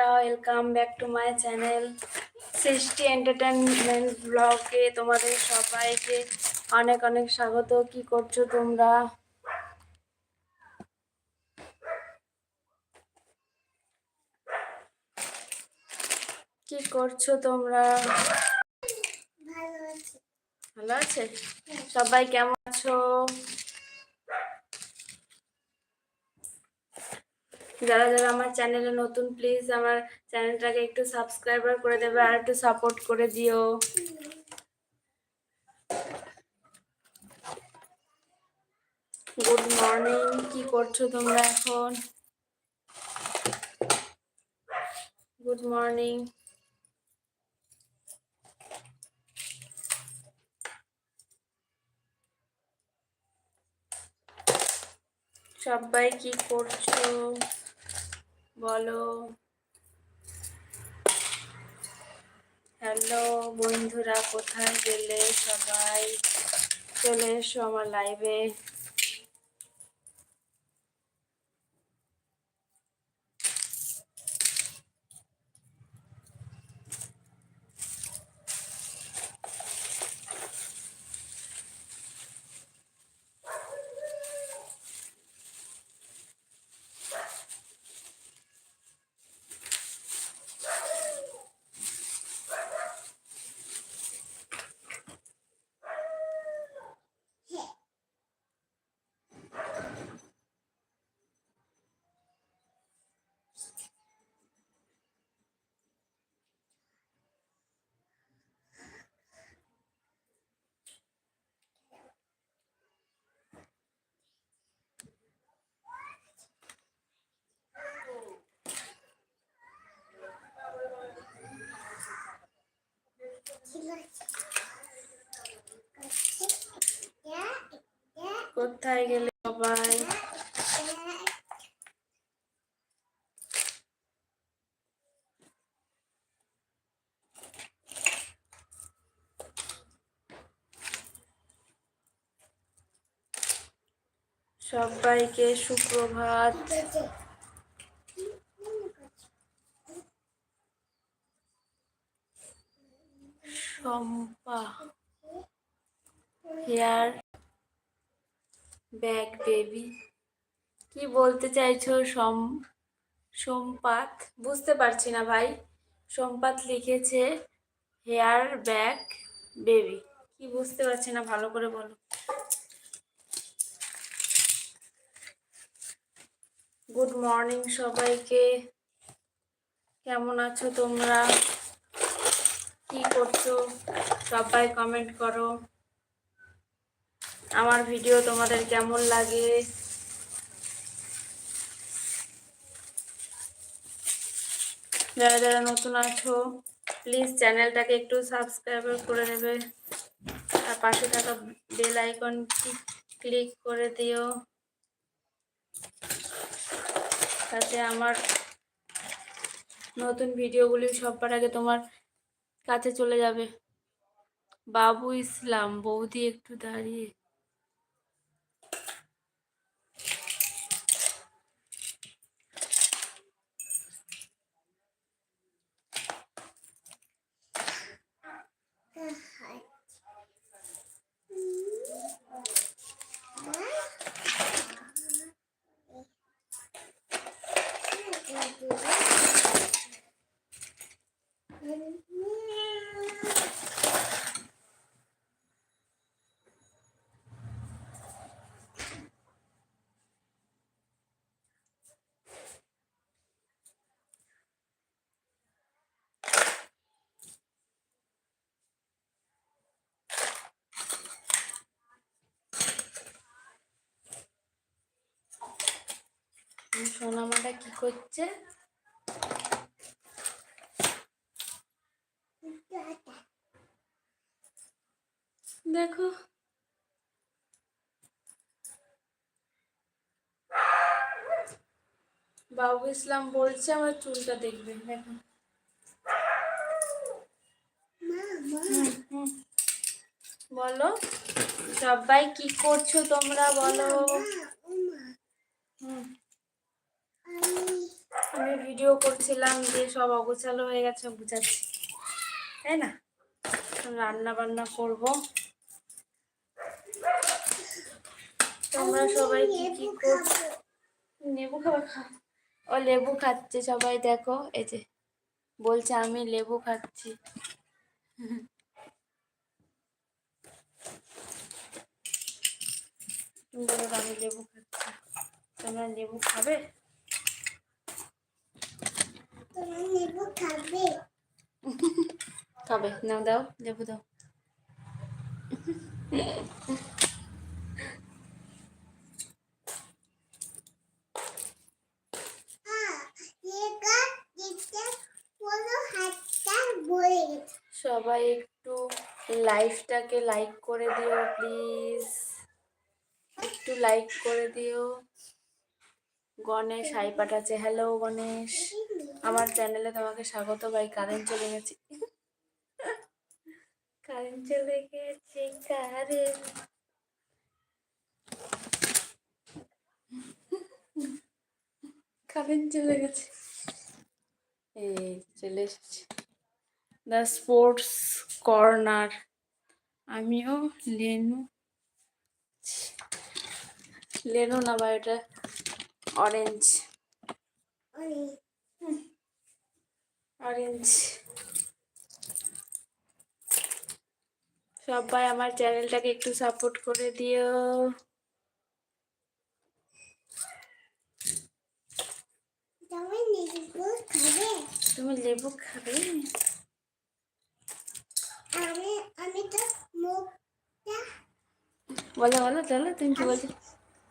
বন্ধুরা welcome back to my channel Srishti entertainment ব্লগে তোমাদের সবাইকে অনেক অনেক স্বাগত। কি করছ তোমরা? কি করছ তোমরা? ভালো আছে? সবাই কেমন আছো? যারা যারা আমার চ্যানেলে নতুন প্লিজ আমার চ্যানেলটাকে একটু সাবস্ক্রাইবার করে দেবে আর একটু সাপোর্ট করে দিও। গুড মর্নিং কি করছ তোমরা এখন? গুড মর্নিং সবাই কি করছ? বলো। হ্যালো বন্ধুরা কোথায় গেলে সবাই? চলে এসো আমার লাইভে কোথায় গেলে সবাই? সবাইকে সুপ্রভাত। শম্পা হেয়ার ব্যাগ, বেবি। কি বলতে চাইছো, সম, সোমপাত? বুঝতে পারছি না ভাই। সোমপাত লিখেছে, হেয়ার ব্যাগ, বেবি। কি বুঝতে পারছি না, ভালো করে বলো। গুড মর্নিং সবাইকে। কেমন আছো তোমরা? কি করছ? সবাই কমেন্ট করো। আমার ভিডিও তোমাদের কেমন লাগে? যারা যারা নতুন আছো প্লিজ চ্যানেলটাকে একটু সাবস্ক্রাইব করে নেবে। আর পাশে থাকা বেল আইকনটি ক্লিক করে দিও। তাতে আমার নতুন ভিডিওগুলি সবার আগে তোমার কাছে চলে যাবে। বাবু ইসলাম, বৌদি একটু দাঁড়িয়ে। সোনামাটা কি করছে? দেখো। বাবু ইসলাম বলছে, আমার চুলটা দেখবে দেখো। বলো, সবাই কি করছ তোমরা বলো হুম আমি ভিডিও করছিলাম যে সব অগোছালো হয়ে গেছে, বুঝাচ্ছি। তাই না? রান্না বান্না করব। তোমরা সবাই কি কি করছ লেবু খাবার খা ও, লেবু খাচ্ছে সবাই, দেখো, এই যে, বলছে আমি লেবু খাচ্ছি। আমি লেবু খাচ্ছি। তোমরা লেবু খাবে? খাবে, নাও দাও, লেবু দাও। সবাই একটু লাইভটাকে লাইক করে দিও, প্লিজ। একটু লাইক করে দিও। গণেশ, হাই পাঠাচ্ছে। হ্যালো, গণেশ। আমার চ্যানেলে তোমাকে স্বাগত ভাই কারেন্ট চলে গেছে। কারেন্ট চলে গেছে কারেন্ট কারেন্ট চলে গেছে। এই চলে এসেছে। দ্য স্পোর্টস কর্নার আমিও লেনু। লেনু না বা এটা অরেঞ্জ অরেঞ্জ সবাই আমার চ্যানেলটাকে একটু সাপোর্ট করে দিও। তুমি লেবু খাবে? আমি আমি তো মুখটা বলো বলো চলো তুমি কি বলছো?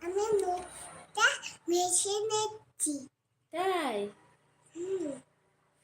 আমি মুখটা মেশে নিচ্ছি। তাই? হুম।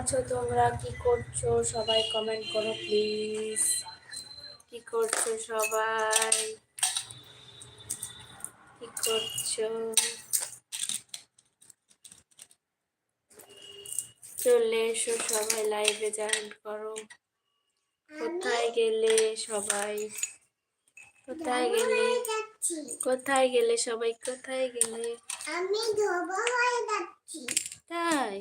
আছো তোমরা? কি করছ? সবাই কমেন্ট করো প্লিজ কি করছ সবাই? কি করছ? চলে এসো সবাই লাইভে জয়েন করো। কোথায় গেলে সবাই? কোথায় গেলে? কোথায় গেলে সবাই? কোথায় গেলে? আমি ধোবা হয়ে যাচ্ছি। তাই?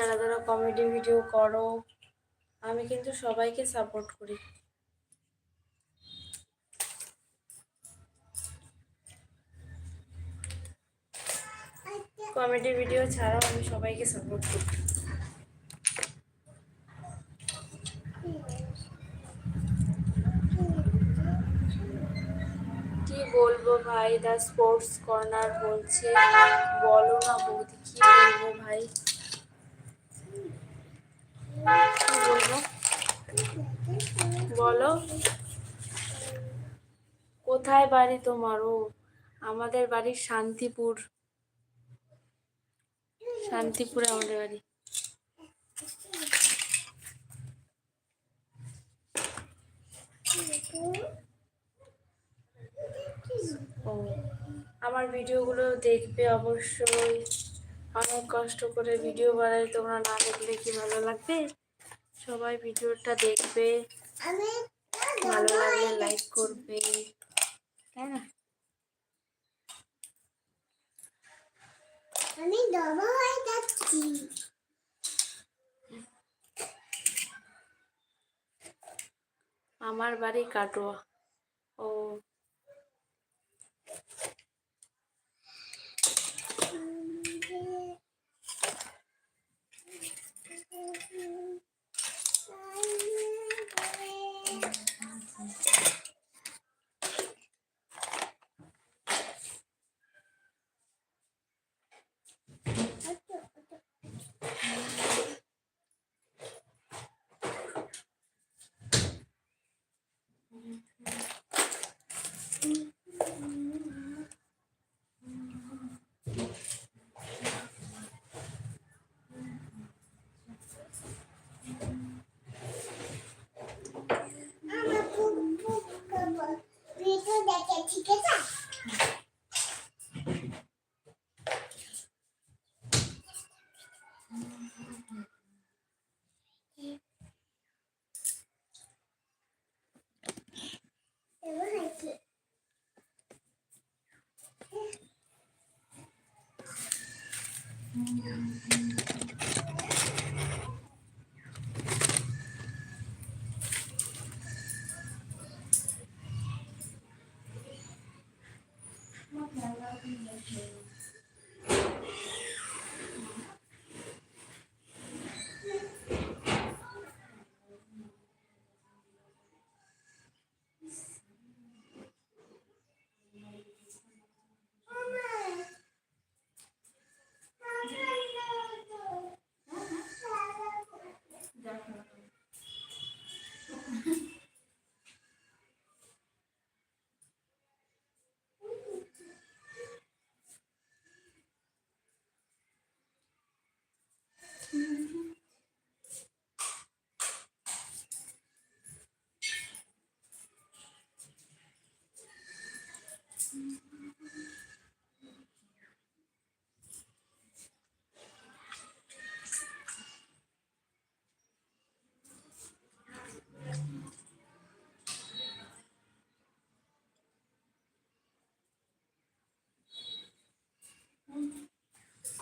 যারা যারা কমেডি ভিডিও করো, আমি কিন্তু সবাইকে সাপোর্ট করি। কমেডি ভিডিও ছাড়াও আমি সবাইকে সাপোর্ট করি। কি বলব ভাই? দা স্পোর্টস কর্নার বলছে। বলো না বৌদি, কি বলব ভাই কি বলব বলো। কোথায় বাড়ি তোমার? ও, আমাদের বাড়ি শান্তিপুর। শান্তিপুরে আমাদের বাড়ি। ও, আমার ভিডিওগুলো দেখবে অবশ্যই। অনেক কষ্ট করে ভিডিও বানাই, তোমরা না দেখলে কি ভালো লাগবে? সবাই ভিডিওটা দেখবে ভালো লাগলে লাইক করবে। তাই না? আমি হয়ে যাচ্ছি। আমার বাড়ি কাটোয়া। ও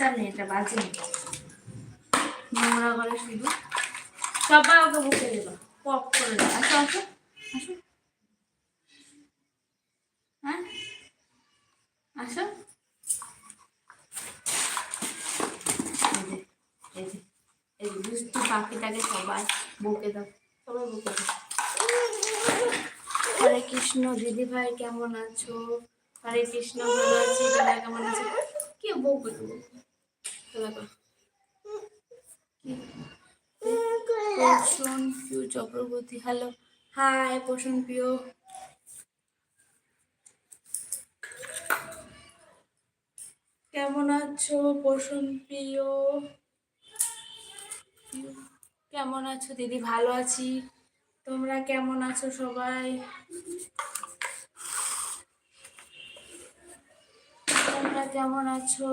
দিয়ে কি করেছে এটা নেই এটা বাজে নেই নোংরা করে শুধু। সবাই ওকে বসে দিল পপ করে দিল আসো আসো হ্যাঁ? আসো। হরে কৃষ্ণ, দিদি ভাই কেমন আছো? হরে কৃষ্ণ, ভালো আছি। কেমন আছো? কি বউ করব পোষণ প্রিয় চক্রবর্তী হ্যালো হাই পোষণ প্রিয় কেমন আছো পোষণ প্রিয় কেমন আছো? দিদি ভালো আছি। তোমরা কেমন আছো সবাই? তোমরা কেমন আছো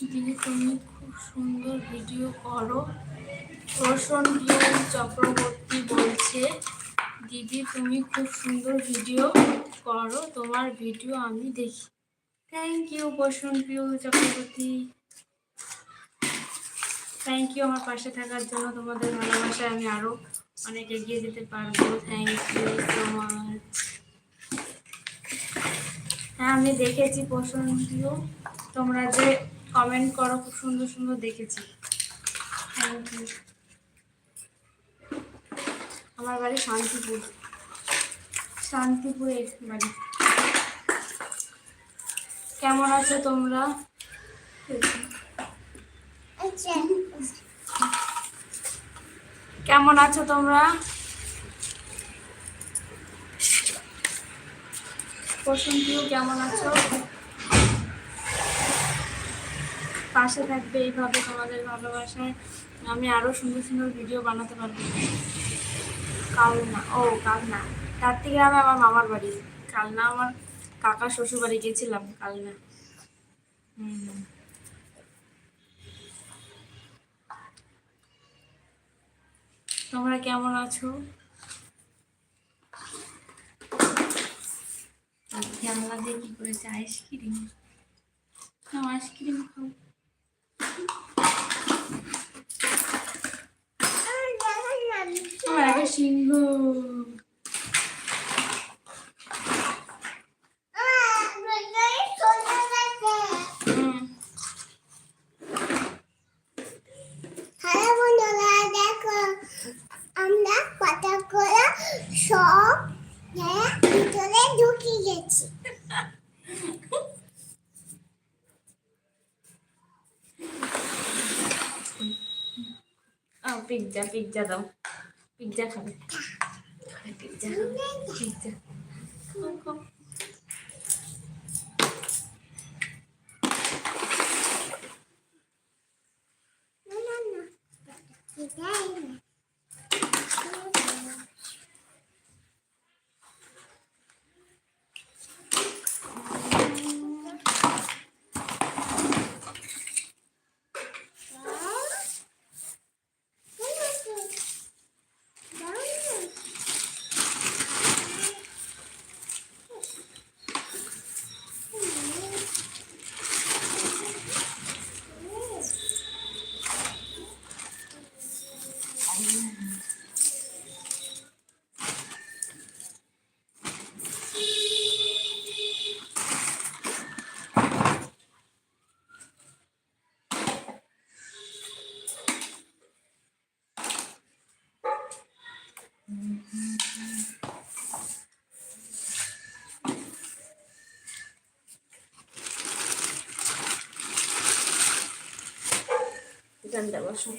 দিদি তুমি খুব সুন্দর ভিডিও করো। রোশন চক্রবর্তী বলছে, দিদি, তুমি খুব সুন্দর ভিডিও করো। তোমার ভিডিও আমি দেখি। থ্যাংক ইউ বসুন পিউল চক্রবর্তী। থ্যাংক ইউ আমার পাশে থাকার জন্য তোমাদের ভালোবাসায় আমি আরও অনেক এগিয়ে যেতে পারব। থ্যাংক ইউ সো মাচ হ্যাঁ আমি দেখেছি পছন্দ তোমরা যে কমেন্ট করো, খুব সুন্দর সুন্দর দেখেছি। আমার বাড়ি শান্তিপুর। শান্তিপুরে বাড়ি। কেমন আছো তোমরা? কেমন আছো তোমরা? বসন্তীও কেমন আছো? পাশে থাকবে এইভাবে তোমাদের ভালোবাসায় আমি আরও সুন্দর সুন্দর ভিডিও বানাতে পারব। কাল না, ও, কাল না। তার থেকে আমি আমার মামার বাড়ি। কাল না আমার কাকা শ্বশুর বাড়ি গেছিলাম, কাল না। হুম তোমরা কেমন আছো? জানলা দিয়ে কি করেছে আইসক্রিম আইসক্রিম খাও আমার আগে সিংহ। সব হ্যাঁ ভিতরে ঢুকে গেছি। ও পিৎজা পিৎজা দাও। পিৎজা খাবে খাবে পিৎজা পিজ্জা পিজ্জা খাও খাও এখানটা বসো